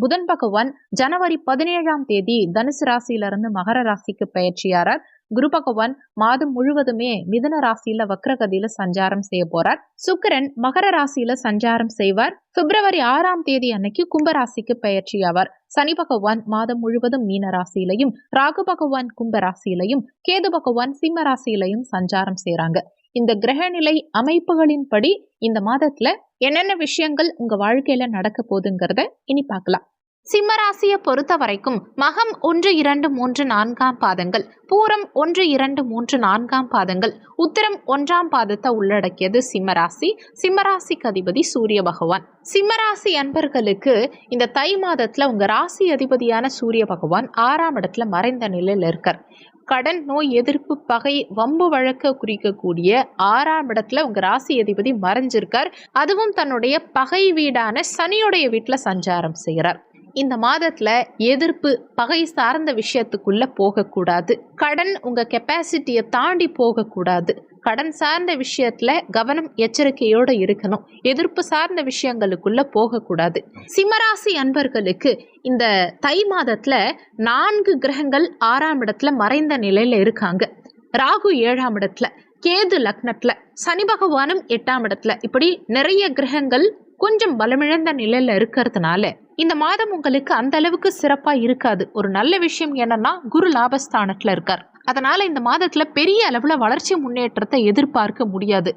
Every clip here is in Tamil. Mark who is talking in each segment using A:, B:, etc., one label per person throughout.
A: புதன் பகவான் ஜனவரி பதினேழாம் தேதி தனுசு ராசியிலிருந்து மகர ராசிக்கு பெயர்ச்சியாரார் குரு பகவான் மாதம் முழுவதுமே மிதன ராசியில வக்ரகதியில சஞ்சாரம் செய்ய போறார். சுக்கிரன் மகர ராசியில சஞ்சாரம் செய்வார். பிப்ரவரி ஆறாம் தேதி அன்னைக்கு கும்பராசிக்கு பயிற்சி ஆவார் சனி பகவான் மாதம் முழுவதும் மீன ராசியிலையும் ராகு பகவான் கும்பராசியிலையும் கேது பகவான் சிம்ம ராசியிலையும் சஞ்சாரம் செய்யறாங்க இந்த கிரகநிலை அமைப்புகளின்படி இந்த மாதத்துல என்னென்ன விஷயங்கள் உங்க வாழ்க்கையில நடக்க போகுதுங்கிறத இனி பார்க்கலாம். சிம்மராசியை பொறுத்த வரைக்கும் மகம் ஒன்று இரண்டு மூன்று நான்காம் பாதங்கள் பூரம் ஒன்று இரண்டு மூன்று நான்காம் பாதங்கள் உத்திரம் ஒன்றாம் பாதத்தை உள்ளடக்கியது சிம்மராசி. சிம்மராசிக்கு அதிபதி சூரிய பகவான். சிம்மராசி அன்பர்களுக்கு இந்த தை மாதத்துல உங்க ராசி அதிபதியான சூரிய பகவான் ஆறாம் இடத்துல மறைந்த நிலையில் இருக்கார். கடன் நோய் எதிர்ப்பு பகை வம்பு வழக்க குறிக்கக்கூடிய ஆறாம் இடத்துல உங்க ராசி அதிபதி மறைஞ்சிருக்கார். அதுவும் தன்னுடைய பகை வீடான சனியுடைய வீட்டில் சஞ்சாரம் செய்கிறார். இந்த மாதத்தில் எதிர்ப்பு பகை சார்ந்த விஷயத்துக்குள்ளே போகக்கூடாது. கடன் உங்கள் கெப்பாசிட்டியை தாண்டி போகக்கூடாது. கடன் சார்ந்த விஷயத்துல கவனம் எச்சரிக்கையோடு இருக்கணும். எதிர்ப்பு சார்ந்த விஷயங்களுக்குள்ள போகக்கூடாது. சிம்மராசி அன்பர்களுக்கு இந்த தை மாதத்துல நான்கு கிரகங்கள் ஆறாம் இடத்துல மறைந்த நிலையில இருக்காங்க. ராகு ஏழாம் இடத்துல கேது லக்னத்துல சனி பகவானும் எட்டாம் இடத்துல. இப்படி நிறைய கிரகங்கள் கொஞ்சம் பலமிழந்த நிலையில இருக்கிறதுனால இந்த மாதம் உங்களுக்கு அந்த அளவுக்கு சிறப்பா இருக்காது. ஒரு நல்ல விஷயம் என்னன்னா குரு லாபஸ்தானத்துல இருக்கார். அதனால இந்த மாதத்துல பெரிய அளவுல வளர்ச்சி முன்னேற்றத்தை எதிர்பார்க்க முடியாது.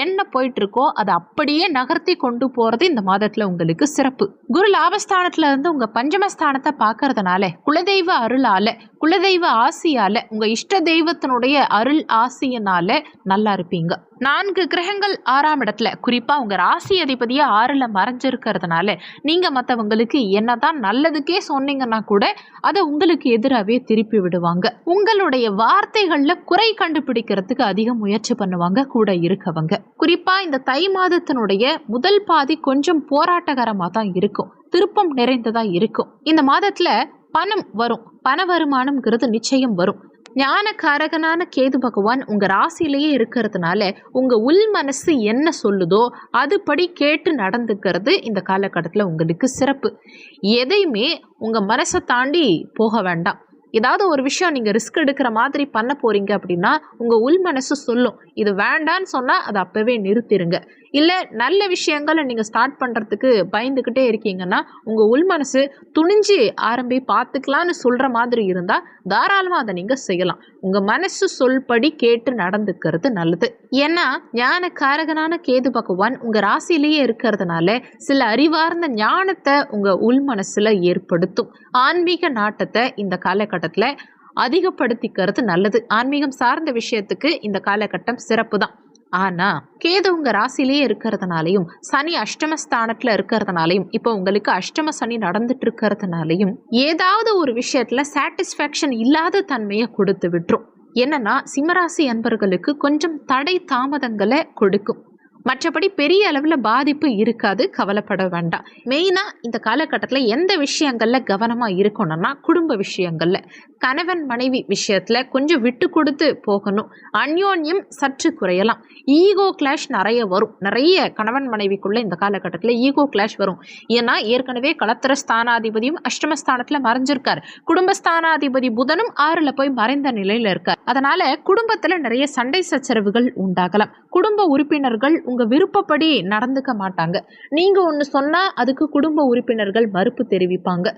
A: என்ன போயிட்டு இருக்கோ அதை அப்படியே நகர்த்தி கொண்டு போறது இந்த மாதத்துல உங்களுக்கு சிறப்பு. குரு லாபஸ்தானத்துல இருந்து உங்க பஞ்சமஸ்தானத்தை பார்க்கறதுனால குலதெய்வ அருளால குலதெய்வ ஆசியால உங்க இஷ்ட தெய்வத்தினுடைய அருள் ஆசியனால நல்லா இருப்பீங்க. நான்கு கிரகங்கள் ஆறாம் இடத்துல குறிப்பா உங்க ராசி அதிபதியா ஆறுல மறைஞ்சிருக்கிறதுனால நீங்க மற்றவங்களுக்கு என்னதான் நல்லதுக்கே சொன்னீங்கன்னா கூட அதை உங்களுக்கு எதிராகவே திருப்பி விடுவாங்க. உங்களுடைய வார்த்தைகள்ல குறை கண்டுபிடிக்கிறதுக்கு அதிக முயற்சி பண்ணுவாங்க கூட இருக்கவங்க. குறிப்பா இந்த தை மாதத்தினுடைய முதல் பாதி கொஞ்சம் போராட்டகரமாக தான் இருக்கும். திருப்பம் நிறைந்ததா இருக்கும். இந்த மாதத்துல பணம் வரும். பண வருமானம்ங்கிறது நிச்சயம் வரும். ஞானகாரகனான கேது பகவான் உங்கள் ராசியிலேயே இருக்கிறதுனால உங்கள் உள் மனசு என்ன சொல்லுதோ அதுபடி கேட்டு நடந்துக்கிறது இந்த காலகட்டத்தில் உங்களுக்கு சிறப்பு. எதையுமே உங்கள் மனசை தாண்டி போக வேண்டாம். ஏதாவது ஒரு விஷயம் நீங்கள் ரிஸ்க் எடுக்கிற மாதிரி பண்ண போகிறீங்க அப்படின்னா உங்கள் உள் மனசு சொல்லும். இது வேண்டான்னு சொன்னால் அதை அப்போவே நிறுத்திடுங்க இல்லை நல்ல விஷயங்களை நீங்கள் ஸ்டார்ட் பண்ணுறதுக்கு பயந்துக்கிட்டே இருக்கீங்கன்னா உங்கள் உள் மனசு துணிஞ்சு ஆரம்பி பார்த்துக்கலான்னு சொல்கிற மாதிரி இருந்தால் தாராளமாக அதை நீங்கள் செய்யலாம். உங்கள் மனசு சொல்படி கேட்டு நடந்துக்கிறது நல்லது. ஏன்னா ஞான காரகனான கேது பகவான் உங்கள் ராசியிலேயே இருக்கிறதுனால சில அறிவார்ந்த ஞானத்தை உங்கள் உள் மனசில் ஏற்படுத்தும். ஆன்மீக நாட்டத்தை இந்த காலகட்டத்தில் அதிகப்படுத்திக்கிறது நல்லது. ஆன்மீகம் சார்ந்த விஷயத்துக்கு இந்த காலகட்டம் சிறப்பு தான் ஆனா கேது உங்க ராசிலேயே இருக்கிறதுனாலையும் சனி அஷ்டமஸ்தானத்துல இருக்கிறதுனாலையும் இப்போ உங்களுக்கு அஷ்டம சனி நடந்துட்டு இருக்கிறதுனாலையும் ஏதாவது ஒரு விஷயத்துல சாட்டிஸ்ஃபேக்ஷன் இல்லாத தன்மையை கொடுத்து விட்டுரும். என்னன்னா சிம்மராசி அன்பர்களுக்கு கொஞ்சம் தடை தாமதங்களை கொடுக்கும். மற்றபடி பெரிய அளவில் பாதிப்பு இருக்காது கவலைப்பட வேண்டாம். மெயினாக இந்த காலகட்டத்தில் எந்த விஷயங்களில் கவனமாக இருக்கணும்னா குடும்ப விஷயங்களில். கணவன் மனைவி விஷயத்தில் கொஞ்சம் விட்டு கொடுத்து போகணும். அந்யோன்யம் சற்று குறையலாம். ஈகோ கிளாஷ் நிறைய வரும். நிறைய கணவன் மனைவிக்குள்ளே இந்த காலகட்டத்தில் ஈகோ கிளாஷ் வரும். ஏன்னா ஏற்கனவே களத்திர ஸ்தானாதிபதியும் அஷ்டமஸ்தானத்தில் மறைஞ்சிருக்கார். குடும்பஸ்தானாதிபதி புதனும் ஆறில் போய் மறைந்த நிலையில் இருக்கார். அதனால் குடும்பத்தில் நிறைய சண்டை சச்சரவுகள் உண்டாகலாம். குடும்ப உறுப்பினர்கள் உங்க விருப்பப்படி நடந்துக்க மாட்டாங்க. நீங்க ஒன்று சொன்னா அதுக்கு குடும்ப உறுப்பினர்கள் மறுப்பு தெரிவிப்பாங்க.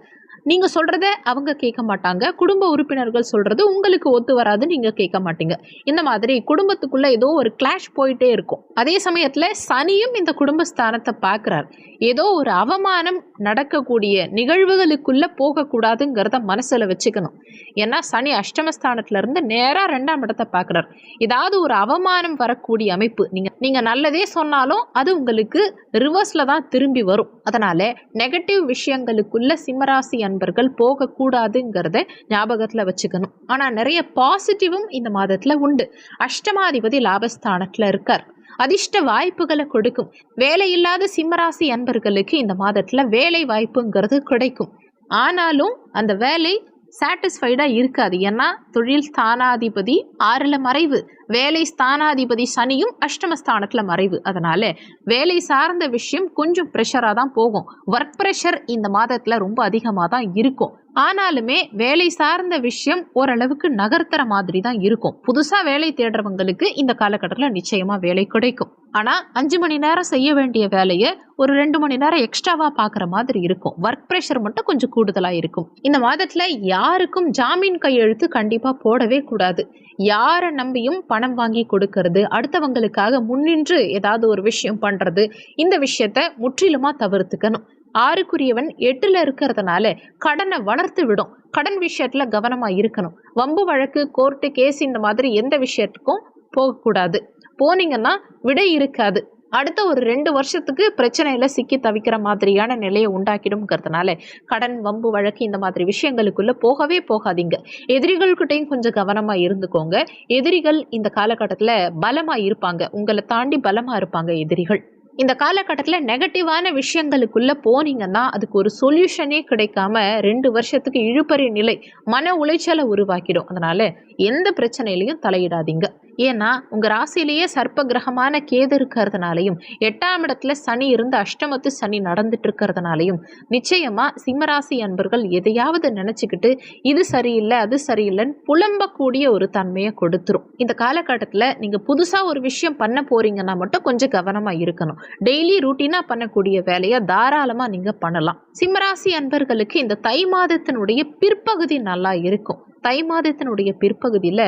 A: நீங்கள் சொல்கிறத அவங்க கேட்க மாட்டாங்க. குடும்ப உறுப்பினர்கள் சொல்கிறது உங்களுக்கு ஒத்து வராது நீங்கள் கேட்க மாட்டீங்க. இந்த மாதிரி குடும்பத்துக்குள்ளே ஏதோ ஒரு கிளாஷ் போயிட்டே இருக்கும். அதே சமயத்தில் சனியும் இந்த குடும்பஸ்தானத்தை பார்க்குறார். ஏதோ ஒரு அவமானம் நடக்கக்கூடிய நிகழ்வுகளுக்குள்ளே போகக்கூடாதுங்கிறத மனசில் வச்சுக்கணும். ஏன்னா சனி அஷ்டமஸ்தானத்துலேருந்து நேராக ரெண்டாம் இடத்தை பார்க்குறார். ஏதாவது ஒரு அவமானம் வரக்கூடிய அமைப்பு. நீங்கள் நீங்கள் நல்லதே சொன்னாலும் அது உங்களுக்கு ரிவர்ஸில் தான் திரும்பி வரும். அதனால நெகட்டிவ் விஷயங்களுக்குள்ள சிம்மராசி அன்பர்கள் போகக்கூடாதுங்கிறத ஞாபகத்தில் வச்சுக்கணும். ஆனால் நிறைய பாசிட்டிவும் இந்த மாதத்தில் உண்டு. அஷ்டமாதிபதி லாபஸ்தானத்தில் இருக்கார். அதிர்ஷ்ட வாய்ப்புகளை கொடுக்கும். வேலையில்லாத சிம்மராசி அன்பர்களுக்கு இந்த மாதத்தில் வேலை வாய்ப்புங்கிறது கிடைக்கும். ஆனாலும் அந்த வேலை சாட்டிஸ்ஃபைடாக இருக்காது. ஏன்னா தொழில் ஸ்தானாதிபதி ஆறில் மறைவு. வேலை ஸ்தானாதிபதி சனியும் அஷ்டமஸ்தானத்தில் மறைவு. அதனால வேலை சார்ந்த விஷயம் கொஞ்சம் ப்ரெஷராக தான் போகும். ஒர்க் ப்ரெஷர் இந்த மாதத்தில் ரொம்ப அதிகமாக தான் இருக்கும். ஆனாலுமே வேலை சார்ந்த விஷயம் ஓரளவுக்கு நகர்த்துற மாதிரி தான் இருக்கும். புதுசாக வேலை தேடுறவங்களுக்கு இந்த காலகட்டத்தில் நிச்சயமாக வேலை கிடைக்கும். ஆனால் அஞ்சு மணி நேரம் செய்ய வேண்டிய வேலையை ஒரு ரெண்டு மணி நேரம் எக்ஸ்ட்ராவாக பார்க்குற மாதிரி இருக்கும். ஒர்க் ப்ரெஷர் மட்டும் கொஞ்சம் கூடுதலாக இருக்கும். இந்த மாதத்தில் யாருக்கும் ஜாமீன் கையெழுத்து கண்டிப்பாக போடவே கூடாது. யாரை நம்பியும் பணம் வாங்கி கொடுக்கறது அடுத்தவங்களுக்காக முன்னின்று ஏதாவது ஒரு விஷயம் பண்ணுறது இந்த விஷயத்த முற்றிலுமாக தவிர்த்துக்கணும். ஆறுக்குரியவன் எட்டுல இருக்கிறதுனால கடனை வளர்த்து விடும். கடன் விஷயத்துல கவனமா இருக்கணும். வம்பு வழக்கு கோர்ட்டு கேஸ் இந்த மாதிரி எந்த விஷயத்துக்கும் போகக்கூடாது. போனீங்கன்னா விடை இருக்காது. அடுத்த ஒரு ரெண்டு வருஷத்துக்கு பிரச்சனையில சிக்கி தவிக்கிற மாதிரியான நிலையை உண்டாக்கிடும்ங்கிறதுனால கடன் வம்பு வழக்கு இந்த மாதிரி விஷயங்களுக்குள்ள போகவே போகாதீங்க. எதிரிகள்கிட்டையும் கொஞ்சம் கவனமா இருந்துக்கோங்க. எதிரிகள் இந்த காலகட்டத்தில் பலமா இருப்பாங்க. உங்களை தாண்டி பலமா இருப்பாங்க எதிரிகள். இந்த காலகட்டத்தில் நெகட்டிவான விஷயங்களுக்குள்ள போனீங்கன்னா அதுக்கு ஒரு சொல்யூஷனே கிடைக்காம ரெண்டு வருஷத்துக்கு இழுபறி நிலை மன உளைச்சலை உருவாக்கிடும். அதனால எந்த பிரச்சனையிலையும் தலையிடாதீங்க. ஏன்னா உங்கள் ராசியிலேயே சர்ப்ப கிரகமான கேது இருக்கிறதுனாலையும் எட்டாம் இடத்துல சனி இருந்து அஷ்டமத்து சனி நடந்துட்டு இருக்கிறதுனாலையும் நிச்சயமாக சிம்மராசி அன்பர்கள் எதையாவது நினச்சிக்கிட்டு இது சரியில்லை அது சரியில்லைன்னு புலம்பக்கூடிய ஒரு தன்மையை கொடுத்துரும். இந்த காலகட்டத்தில் நீங்கள் புதுசாக ஒரு விஷயம் பண்ண போறீங்கன்னா மட்டும் கொஞ்சம் கவனமாக இருக்கணும். டெய்லி ரூட்டீனாக பண்ணக்கூடிய வேலையை தாராளமாக நீங்கள் பண்ணலாம். சிம்மராசி அன்பர்களுக்கு இந்த தை மாதத்தினுடைய பிற்பகுதி நல்லா இருக்கும். தை மாதத்தினுடைய பிற்பகுதியில்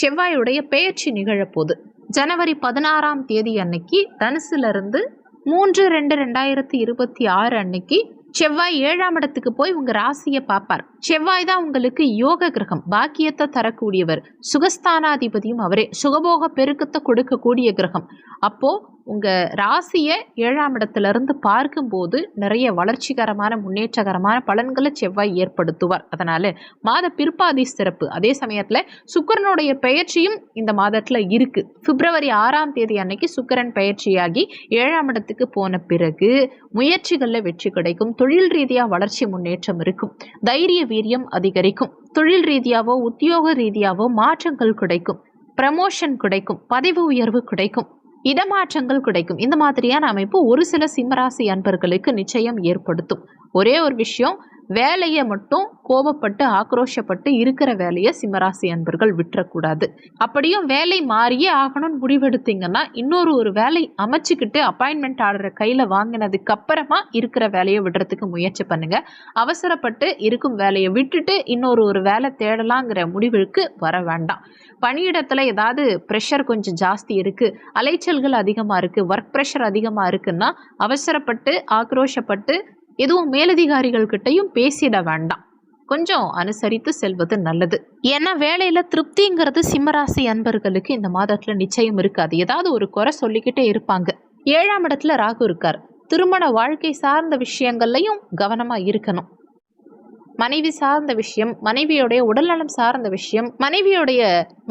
A: செவ்வாயுடைய பெயர்ச்சி நிகழப்போகுது. ஜனவரி பதினாறாம் தேதி அன்னைக்கு தனுசுலேருந்து மூன்று ரெண்டு ரெண்டாயிரத்தி இருபத்தி ஆறு அன்னைக்கு செவ்வாய் ஏழாம் இடத்துக்கு போய் உங்க ராசியை பார்ப்பார். செவ்வாய் தான் உங்களுக்கு யோக கிரகம் பாக்கியத்தை தரக்கூடியவர். சுகஸ்தானாதிபதியும் அவரே. சுகபோக பெருக்கத்தை கொடுக்கக்கூடிய கிரகம். அப்போ உங்கள் ராசியை ஏழாம் இடத்துலேருந்து பார்க்கும்போது நிறைய வளர்ச்சிகரமான முன்னேற்றகரமான பலன்களை செவ்வாய் ஏற்படுத்துவார். அதனால் மாத பிற்பாதி சிறப்பு. அதே சமயத்தில் சுக்கரனுடைய பெயர்ச்சியும் இந்த மாதத்தில் இருக்குது பிப்ரவரி ஆறாம் தேதி அன்னைக்கு சுக்கரன் பயிற்சியாகி ஏழாம் இடத்துக்கு போன பிறகு முயற்சிகளில் வெற்றி கிடைக்கும். தொழில் ரீதியாக வளர்ச்சி முன்னேற்றம் இருக்கும். தைரிய வீரியம் அதிகரிக்கும். தொழில் ரீதியாவோ உத்தியோக ரீதியாவோ மாற்றங்கள் கிடைக்கும். ப்ரமோஷன் கிடைக்கும். பதவி உயர்வு கிடைக்கும். இடமாற்றங்கள் கிடைக்கும். இந்த மாதிரியான அமைப்பு ஒரு சில சிம்மராசி அன்பர்களுக்கு நிச்சயம் ஏற்படுத்தும். ஒரே ஒரு விஷயம் வேலையை மட்டும் கோபப்பட்டு ஆக்ரோஷப்பட்டு இருக்கிற வேலையை சிம்மராசி அன்பர்கள் விட்டுறக்கூடாது. அப்படியும் வேலை மாறியே ஆகணும்னு முடிவெடுத்தீங்கன்னா இன்னொரு ஒரு வேலை அமைச்சுக்கிட்டு அப்பாயின்மெண்ட் ஆர்டரை கையில் வாங்கினதுக்கு அப்புறமா இருக்கிற வேலையை விடுறதுக்கு முயற்சி பண்ணுங்க. அவசரப்பட்டு இருக்கும் வேலையை விட்டுட்டு இன்னொரு ஒரு வேலை தேடலாங்கிற முடிவுக்கு வர வேண்டாம். பணியிடத்தில் ஏதாவது ப்ரெஷர் கொஞ்சம் ஜாஸ்தி இருக்குது அலைச்சல்கள் அதிகமாக இருக்குது ஒர்க் ப்ரெஷர் அதிகமாக இருக்குன்னா அவசரப்பட்டு ஆக்ரோஷப்பட்டு எதுவும் மேலதிகாரிகள் கிட்டையும் பேசிட வேண்டாம். கொஞ்சம் அனுசரித்து செல்வது நல்லது. ஏன்னா வேலையில திருப்திங்கிறது சிம்மராசி அன்பர்களுக்கு இந்த மாதத்துல நிச்சயம் இருக்காது. ஏதாவது ஒரு குறை சொல்லிக்கிட்டே இருப்பாங்க. ஏழாம் இடத்துல ராகு இருக்கார். திருமண வாழ்க்கை சார்ந்த விஷயங்கள்லையும் கவனமா இருக்கணும். மனைவி சார்ந்த விஷயம் மனைவியோடைய உடல்நலம் சார்ந்த விஷயம் மனைவியோடைய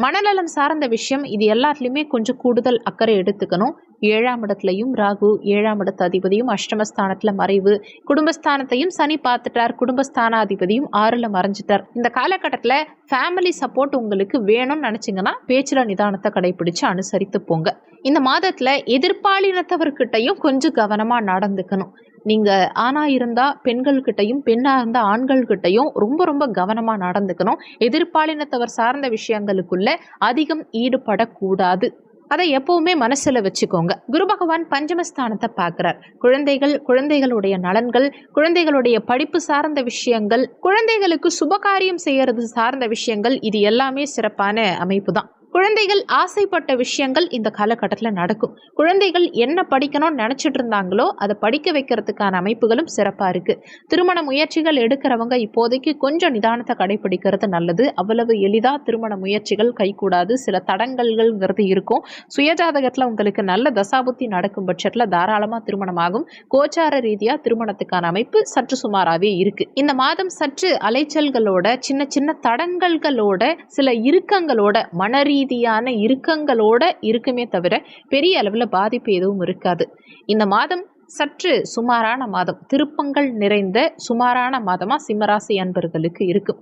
A: மனநலம் சார்ந்த விஷயம் இது எல்லாத்துலேயுமே கொஞ்சம் கூடுதல் அக்கறை எடுத்துக்கணும். ஏழாம் இடத்துலையும் ராகு ஏழாம் இடத்து அதிபதியும் அஷ்டமஸ்தானத்தில் மறைவு. குடும்பஸ்தானத்தையும் சனி பார்த்துட்டார். குடும்பஸ்தானாதிபதியும் ஆறில் மறைஞ்சிட்டார். இந்த காலகட்டத்தில் ஃபேமிலி சப்போர்ட் உங்களுக்கு வேணும்னு நினச்சிங்கன்னா பேச்சில் நிதானத்தை கடைபிடிச்சு அனுசரித்து போங்க. இந்த மாதத்தில் எதிர்பாலினத்தவர்கிட்டையும் கொஞ்சம் கவனமாக நடந்துக்கணும். நீங்கள் ஆணாக இருந்தால் பெண்கள்கிட்டையும் பெண்ணாக இருந்தால் ஆண்கள்கிட்டையும் ரொம்ப ரொம்ப கவனமாக நடந்துக்கணும். எதிர்பாலினத்தவர் சார்ந்த விஷயங்களுக்குள்ள அதிகம் ஈடுபடக்கூடாது. அதை எப்பவுமே மனசுல வச்சுக்கோங்க. குரு பகவான் பஞ்சமஸ்தானத்தை பார்க்கிறார். குழந்தைகள் குழந்தைகளுடைய நலன்கள் குழந்தைகளுடைய படிப்பு சார்ந்த விஷயங்கள் குழந்தைகளுக்கு சுபகாரியம் செய்யறது சார்ந்த விஷயங்கள் இது எல்லாமே சிறப்பான அமைப்பு தான். குழந்தைகள் ஆசைப்பட்ட விஷயங்கள் இந்த காலகட்டத்தில் நடக்கும். குழந்தைகள் என்ன படிக்கணும்னு நினச்சிட்டு இருந்தாங்களோ அதை படிக்க வைக்கிறதுக்கான அமைப்புகளும் சிறப்பாக இருக்குது திருமண முயற்சிகள் எடுக்கிறவங்க இப்போதைக்கு கொஞ்சம் நிதானத்தை கடைபிடிக்கிறது நல்லது. அவ்வளவு எளிதாக திருமண முயற்சிகள் கைகூடாது. சில தடங்கல்கள்ங்கிறது இருக்கும். சுயஜாதகத்தில் உங்களுக்கு நல்ல தசாபுத்தி நடக்கும் பட்சத்தில் தாராளமாக திருமணமாகும். கோச்சார ரீதியாக திருமணத்துக்கான அமைப்பு சற்று சுமாராகவே இருக்குது இந்த மாதம் சற்று அலைச்சல்களோட சின்ன சின்ன தடங்கல்களோட சில இறுக்கங்களோட மன ரீதியான இறுக்கங்களோட இருக்குமே தவிர பெரிய அளவில் பாதிப்பு எதுவும் இருக்காது. இந்த மாதம் சற்று சுமாரான மாதம் திருப்பங்கள் நிறைந்த சுமாரான மாதமாக சிம்மராசி அன்பர்களுக்கு இருக்கும்.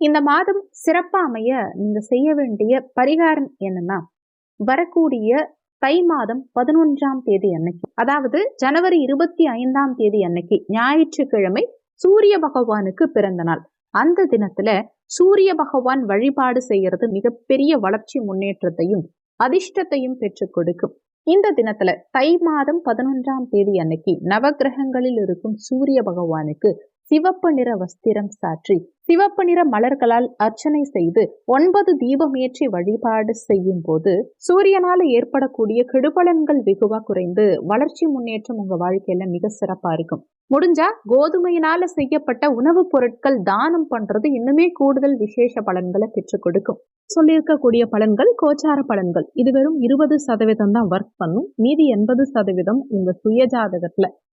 A: இந்த மாதம் சிறப்பாக அமைய நீங்கள் செய்ய வேண்டிய பரிகாரம் என்னன்னா வரக்கூடிய தை மாதம் பதினொன்றாம் தேதி அன்னைக்கு அதாவது ஜனவரி இருபத்தி ஐந்தாம் தேதி அன்னைக்கு ஞாயிற்றுக்கிழமை சூரிய பகவானுக்கு பிறந்த நாள். அந்த தினத்துல சூரிய பகவான் வழிபாடு செய்யறது மிகப்பெரிய வளர்ச்சி முன்னேற்றத்தையும் அதிர்ஷ்டத்தையும் பெற்றுக் கொடுக்கும். இந்த தினத்துல தை மாதம் பதினொன்றாம் தேதி அன்னைக்கு நவகிரகங்களில் இருக்கும் சூரிய பகவானுக்கு சிவப்பு நிற வஸ்திரம் சாற்றி சிவப்பு நிற மலர்களால் அர்ச்சனை செய்து ஒன்பது தீபம் ஏற்றி வழிபாடு செய்யும் போது சூரியனால ஏற்படக்கூடிய கெடுபலன்கள் வெகுவா குறைந்து வளர்ச்சி முன்னேற்றம் உங்க வாழ்க்கையில மிக சிறப்பா இருக்கும். முடிஞ்சா கோதுமையினால செய்யப்பட்ட உணவுப் பொருட்கள் தானம் பண்றது இன்னுமே கூடுதல் விசேஷ பலன்களை பெற்றுக் கொடுக்கும். சொல்லியிருக்கக்கூடிய பலன்கள் கோச்சார பலன்கள். இது வெறும் இருபது சதவீதம் தான் ஒர்க் பண்ணும். மீதி எண்பது சதவீதம் உங்க சுய ஜாதகத்துல